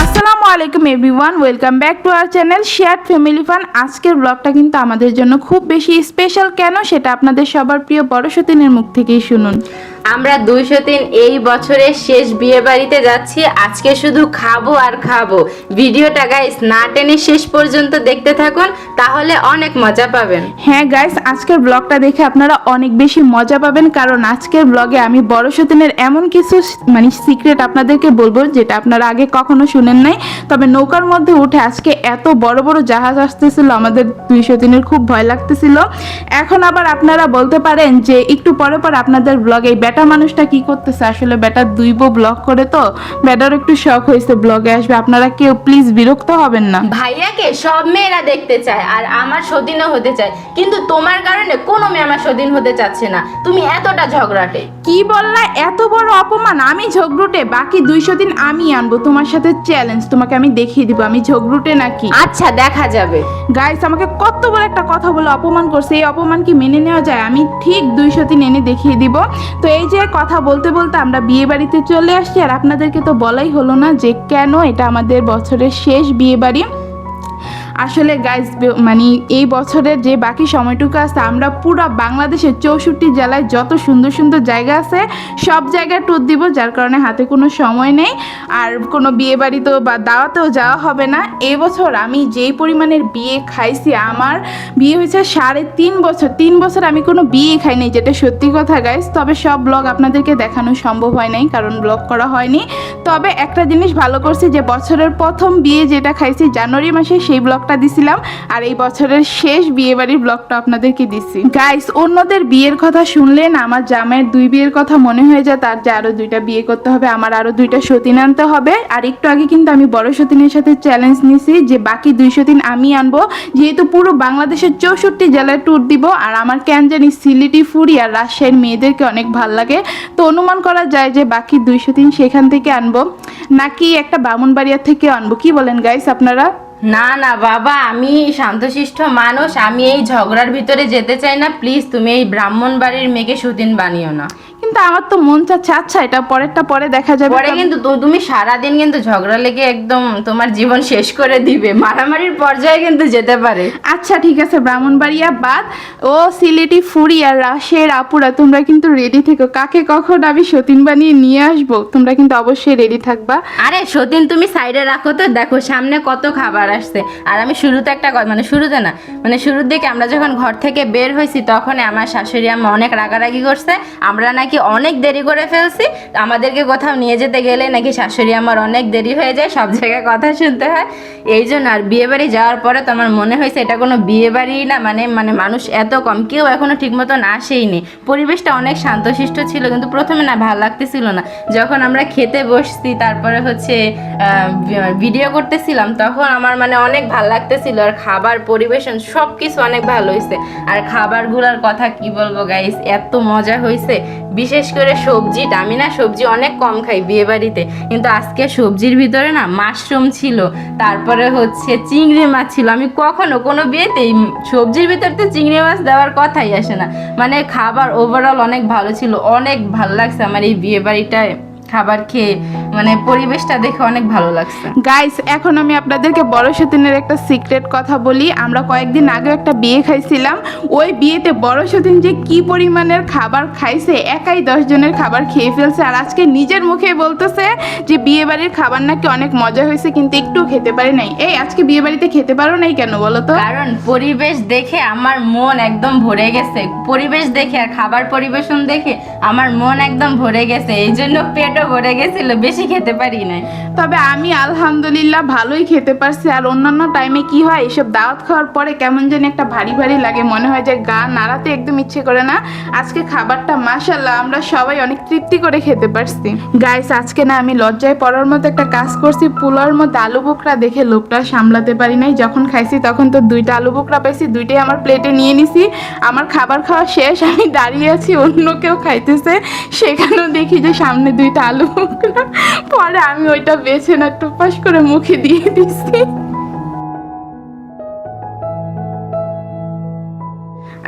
আসসালামু আলাইকুম everyone welcome back to our channel share family fun আজকের ব্লগটা কিন্তু আমাদের জন্য খুব বেশি স্পেশাল কেন? সেটা আপনাদের সবার প্রিয় বড় সতীনের মুখ থেকেই শুনুন। আমরা দুইশো তিন এই বছরের শেষ বিয়ে বাড়িতে যাচ্ছি। আজকে শুধু খাব আর খাব। ভিডিওটা গাইস না টেনে শেষ পর্যন্ত দেখতে থাকুন, তাহলে অনেক মজা পাবেন। হ্যাঁ গাইস আজকের ব্লগটা দেখে আপনারা অনেক বেশি মজা পাবেন, কারণ আজকের ব্লগে আমি বড় সতীনের এমন কিছু মানে সিক্রেট আপনাদেরকে বলব, যেটা আপনারা আগে কখনো শুনেন নাই। তবে নৌকার মধ্যে উঠে আজকে এত বড় বড় জাহাজ আসতেছিল, আমাদের দুইশো সতীনের খুব ভয় লাগতেছিল। এখন আবার আপনারা বলতে পারেন যে, একটু পরে পর আপনাদের ব্লগে এই বেটা মানুষটা কি করতেছে? আসলে বেটা দুই বউ ব্লগ করে তো। বেটার একটু শখ হয়েছে ব্লগে আসবে। আপনারা কেউ প্লিজ বিরক্ত হবেন না। ভাইয়াকে সব মেয়েরা দেখতে চায় আর আমার সতীনও হতে চায়। কিন্তু তোমার কারণে কোনো মেয়ে আমার সতীন হতে চাচ্ছে না। তুমি এতটা ঝগড়াটে। কি বললা? এত বড় অপমান? আমি ঝগড়ুটে? বাকি দুইশো দিন আমি আনব। তোমার সাথে চ্যালেঞ্জ তোমাকে আমি দেখিয়ে দিব। আমি ঝগড়ুটে নাকি? আচ্ছা দেখা যাবে। গাইস আমাকে কত বড় একটা কথা বলে অপমান করছে। এই অপমান কি মেনে নেওয়া যায়? আমি ঠিক দুইশো দিন এনে দেখিয়ে দিব। তো এই যে কথা বলতে বলতে আমরা বিয়ে বাড়িতে চলে আসছি, আর আপনাদেরকে তো বলাই হলো না যে কেন এটা আমাদের বছরের শেষ বিয়ে বাড়ি। আসলে গাইস মানে এই বছরের যে বাকি সময়টুকু আছে, আমরা পুরো বাংলাদেশের চৌষট্টি জেলায় যত সুন্দর সুন্দর জায়গা আছে, সব জায়গায় ট্যুর দিব, যার কারণে হাতে কোনো সময় নেই। আর কোনো বিয়ে বাড়িতেও বা দাওয়াতেও যাওয়া হবে না। এবছর আমি যেই পরিমাণের বিয়ে খাইছি, আমার বিয়ে হয়েছে সাড়ে তিন বছর। তিন বছর আমি কোনো বিয়ে খাইনি যেটা সত্যি কথা গাইস তবে সব ব্লগ আপনাদেরকে দেখানো সম্ভব হয় নাই, কারণ ব্লগ করা হয়নি। তবে একটা জিনিস ভালো করছি, যে বছরের প্রথম বিয়ে যেটা খাইছি জানুয়ারি মাসে, সেই ব্লগটা দিছিলাম, আর এই বছরের শেষ বিয়ে বাড়ির ব্লগটা আপনাদেরকে দিছি। গাইস অন্যদের বিয়ের কথা শুনলে না আমার জামাইয়ের দুই বিয়ের কথা মনে হয়ে যায়, তার যে আরও দুইটা বিয়ে করতে হবে, আমার আরও দুইটা সতীন আনতে হবে। আর একটু আগে কিন্তু আমি বড় সতীনের সাথে চ্যালেঞ্জ নিছি যে বাকি দুই সতীন আমি আনব, যেহেতু পুরো বাংলাদেশের চৌষট্টি জেলায় ট্যুর দিব, আর আমার কেন জানি সিলেটি, ফুরি আর রাজশাহীর মেয়েদেরকে অনেক ভালো লাগে। তো অনুমান করা যায় যে বাকি দুইশো দিন সেখান থেকে আনব। নাকি একটা বামুনবাড়িয়া থেকে আনব? কি বলেন গাইস আপনারা? না না বাবা আমি শান্তশিষ্ট মানুষ আমি এই ঝগড়ার ভিতরে যেতে চাই না। প্লিজ তুমি এই ব্রাহ্মণ বাড়ির মেয়েকে সুদিন বানিও না। কিন্তু আমার তো মন চাচ্ছে আচ্ছা এটা পরেরটা পরে দেখা যাবে পরে কিন্তু তু- তুমি সারাদিন কিন্তু ঝগড়া লেগে একদম তোমার জীবন শেষ করে দিবে। মারামারির পর্যায়ে কিন্তু যেতে পারে। আচ্ছা ঠিক আছে ব্রাহ্মণবাড়িয়া বাদ। ও সিলেটি ফুরি আর রাশের আপুরা তোমরা কিন্তু রেডি থেকো। কাকে কখন আমি সতীন বানিয়ে নিয়ে আসব? তোমরা কিন্তু অবশ্যই রেডি থাকবা। আরে সতীন তুমি সাইডে রাখো তো। দেখো সামনে কত খাবার আসছে। আর আমি শুরুতে একটা মানে শুরুতে না মানে শুরুর দিকে আমরা যখন ঘর থেকে বের হয়েছি তখন আমার শাশুড়ি আম্মা অনেক রাগারাগি করছে। আমরা নাকি অনেক দেরি করে ফেলছি। আমাদেরকে কোথাও নিয়ে যেতে গেলে নাকি শাশুড়ি আমার অনেক দেরি হয়ে যায়, সব জায়গায় কথা শুনতে হয়। এই জন্য আর বিয়ে বাড়ি যাওয়ার পরে তো আমার মনে হয়েছে এটা কোনো বিয়ে বাড়ি না মানে মানে মানুষ এত কম, কেউ এখনও ঠিক মতন আসেইনি। পরিবেশটা অনেক শান্তশিষ্ট ছিল, কিন্তু প্রথমে না ভালো লাগতেছিল না। যখন আমরা খেতে বসছি, তারপরে হচ্ছে ভিডিও করতেছিলাম, তখন আমার মানে অনেক ভালো লাগতেছিল, আর খাবার পরিবেশন সব কিছু অনেক ভালো হয়েছে আর খাবারগুলোর কথা কি বলব গাইস এত মজা হয়েছে বিশেষ করে সবজিটা আমি না সবজি অনেক কম খাই বিয়ে বাড়িতে কিন্তু আজকে সবজির ভিতরে না মাশরুম ছিল, তারপরে হচ্ছে চিংড়ি মাছ ছিল। আমি কখনো কোনো বিয়েতেই সবজির ভিতরে তো চিংড়ি মাছ দেওয়ার কথাই আসে না। মানে খাবার ওভারঅল অনেক ভালো ছিল, অনেক ভালো লাগছে আমার এই বিয়ে বাড়িটায় খাবার খেয়ে। মানে পরিবেশটা দেখে অনেক ভালো লাগছে। গাইস এখন আমি আপনাদেরকে বড় সতীনের একটা সিক্রেট কথা বলি। আমরা কয়েকদিন আগে একটা বিয়ে খাইছিলাম। ওই বিয়েতে বড় সতীন যে কি পরিমাণের খাবার খাইছে একাই দশ জনের খাবার খেয়ে ফেলছে। আর আজকে নিজের মুখে বলতেছে যে বিয়ে বাড়ির খাবার নাকি অনেক মজা হয়েছে কিন্তু একটু খেতে পারে নাই। এই আজকে বিয়ে বাড়িতে খেতে পারো নাই কেন বলো তো? কারণ পরিবেশ দেখে আমার মন একদম ভরে গেছে। পরিবেশ দেখে আর খাবার পরিবেশন দেখে আমার মন একদম ভরে গেছে। এই জন্য পেটও ভরে গেছিল। বেশি খেতে পারি নাই। তবে আমি আলহামদুলিল্লাহ ভালোই খেতে পারছি, আর অন্যান্য টাইমে কি হয়, এসব দাওয়াত খাওয়ার পরে কেমন যেন একটা ভারী ভারী লাগে, মনে হয় যে গা নাড়াতে একদম ইচ্ছে করে না। আজকে খাবারটা মাশাল্লাহ আমরা সবাই অনেক তৃপ্তি করে খেতে পারছি। গাইস আজকে না আমি লজ্জায় পড়ার মতো একটা কাজ করছি, পোলাওর মধ্যে আলু বোকরা দেখে লোকটা সামলাতে পারি নাই। যখন খাইছি তখন তো দুইটা আলু বোকরা পাইছি, দুইটাই আমার প্লেটে নিয়ে নিছি। আমার খাবার খাওয়া শেষ, আমি দাঁড়িয়ে আছি, অন্য কেউ খাইতেছে, সেখানেও দেখি যে সামনে দুইটা আলু বোকরা। পরে আমি ওইটা বেছে না টুপাস করে মুখে দিয়ে দিছি।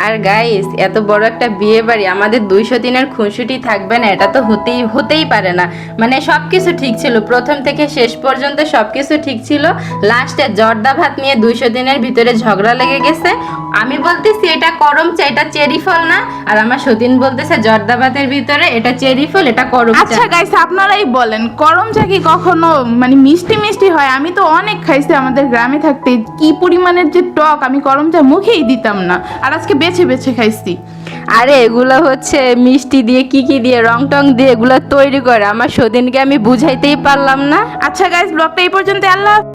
আর গাইস এত বড় একটা বিয়ে বাড়ি, আমাদের দুইশো দিনের খুনসুটি থাকবে না, এটা তো হতেই হতেই পারে না। মানে সব কিছু ঠিক ছিল, প্রথম থেকে শেষ পর্যন্ত সব কিছু ঠিক ছিল। লাস্টে জর্দা ভাত নিয়ে দুইশো দিনের ভিতরে ঝগড়া লেগে গেছে। আমি বলতেছি, এটা করম চা, এটা চেরি ফল না। আর আমার সতীন বলতেছে, জর্দা ভাতের ভিতরে এটা চেরি ফল, এটা করম আচ্ছা গাইস আপনারাই বলেন, করম চা কি কখনো মানে মিষ্টি মিষ্টি হয়? আমি তো অনেক খাইছি, আমাদের গ্রামে থাকতে, কি পরিমাণের যে টক, আমি করম চা মুখেই দিতাম না। আর আজকে বেছে বেছে খাইছি। আরে এগুলো হচ্ছে মিষ্টি দিয়ে কি কি দিয়ে রং টং দিয়ে এগুলো তৈরি করে। আমার সদিনকে আমি বুঝাইতেই পারলাম না। আচ্ছা গাইস ব্লগটা এই পর্যন্ত আল্লাহ